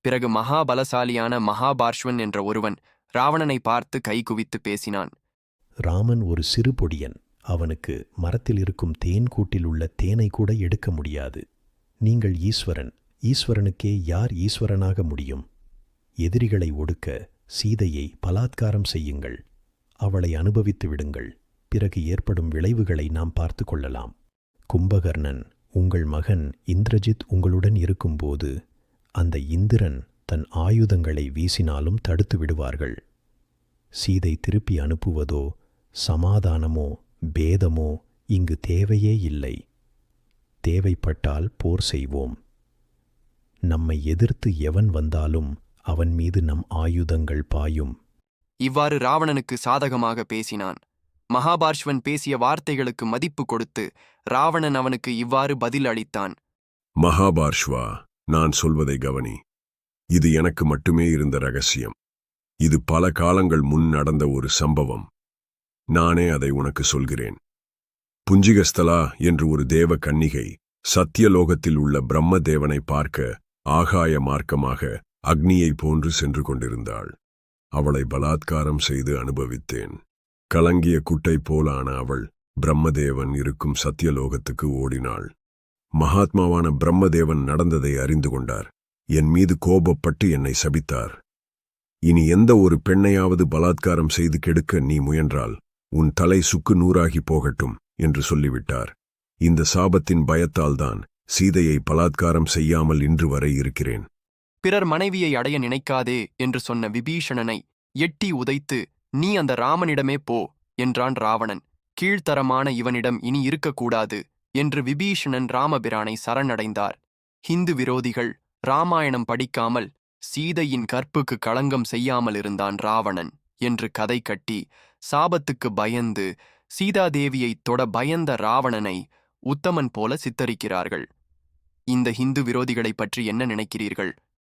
பிறகு மகாபலசாலியான மகாபார்ஷ்வன் என்ற ஒருவன் ராவணனை பார்த்து கைகுவித்து பேசினான். ராமன் ஒரு சிறு பொடியன். அவனுக்கு மரத்தில் இருக்கும் தேன் கூட்டில் உள்ள தேனை கூட எடுக்க முடியாது. நீங்கள் ஈஸ்வரன். ஈஸ்வரனுக்கே யார் ஈஸ்வரனாக முடியும்? எதிரிகளை ஒடுக்க சீதையை பலாத்காரம் செய்யுங்கள். அவளை அனுபவித்து விடுங்கள். பிறகு ஏற்படும் விளைவுகளை நாம் பார்த்து கொள்ளலாம். கும்பகர்ணன் உங்கள் மகன் இந்திரஜித் உங்களுடன் இருக்கும்போது அந்த இந்திரன் தன் ஆயுதங்களை வீசினாலும் தடுத்து விடுவார்கள். சீதை திருப்பி அனுப்புவதோ சமாதானமோ பேதமோ இங்கு தேவையே இல்லை. தேவைப்பட்டால் போர் செய்வோம். நம்மை எதிர்த்து எவன் வந்தாலும் அவன் மீது நம் ஆயுதங்கள் பாயும். இவ்வாறு ராவணனுக்கு சாதகமாக பேசினான். மகாபார்ஷ்வன் பேசிய வார்த்தைகளுக்கு மதிப்பு கொடுத்து ராவணன் அவனுக்கு இவ்வாறு பதில் அளித்தான் மகாபார்ஷ்வா நான் சொல்வதை கவனி. இது எனக்கு மட்டுமே இருந்த ரகசியம். இது பல காலங்கள் முன் நடந்த ஒரு சம்பவம். நானே அதை உனக்கு சொல்கிறேன். புஞ்சிகஸ்தலா என்று ஒரு தேவ கன்னிகை சத்தியலோகத்தில் உள்ள பிரம்ம தேவனை பார்க்க ஆகாய மார்க்கமாக அக்னியைப் போன்று சென்று கொண்டிருந்தாள். அவளை பலாத்காரம் செய்து அனுபவித்தேன். கலங்கிய குட்டை போலான அவள் பிரம்மதேவன் இருக்கும் சத்தியலோகத்துக்கு ஓடினாள். மகாத்மாவான பிரம்மதேவன் நடந்ததை அறிந்து கொண்டார். என் மீது கோபப்பட்டு என்னை சபித்தார். இனி எந்த ஒரு பெண்ணையாவது பலாத்காரம் செய்து கெடுக்க நீ முயன்றால் உன் தலை சுக்கு நூறாகி போகட்டும் என்று சொல்லிவிட்டார். இந்த சாபத்தின் பயத்தால்தான் சீதையை பலாத்காரம் செய்யாமல் இன்று வரை இருக்கிறேன். பிறர் மனைவியை அடைய நினைக்காதே என்று சொன்ன விபீஷணனை எட்டி உதைத்து நீ அந்த ராமனிடமே போ என்றான் ராவணன். கீழ்த்தரமான இவனிடம் இனி இருக்கக்கூடாது. என்று விபீஷணன் ராமபிரானை சரணடைந்தார். ஹிந்து விரோதிகள் ராமாயணம் படிக்காமல் சீதையின் கற்புக்கு களங்கம் செய்யாமல் இருந்தான் ராவணன் என்று கதை கட்டி சாபத்துக்கு பயந்து சீதாதேவியைத் தொட பயந்த ராவணனை உத்தமன் போல சித்தரிக்கிறார்கள். இந்த ஹிந்து விரோதிகளைப் பற்றி என்ன நினைக்கிறீர்கள்?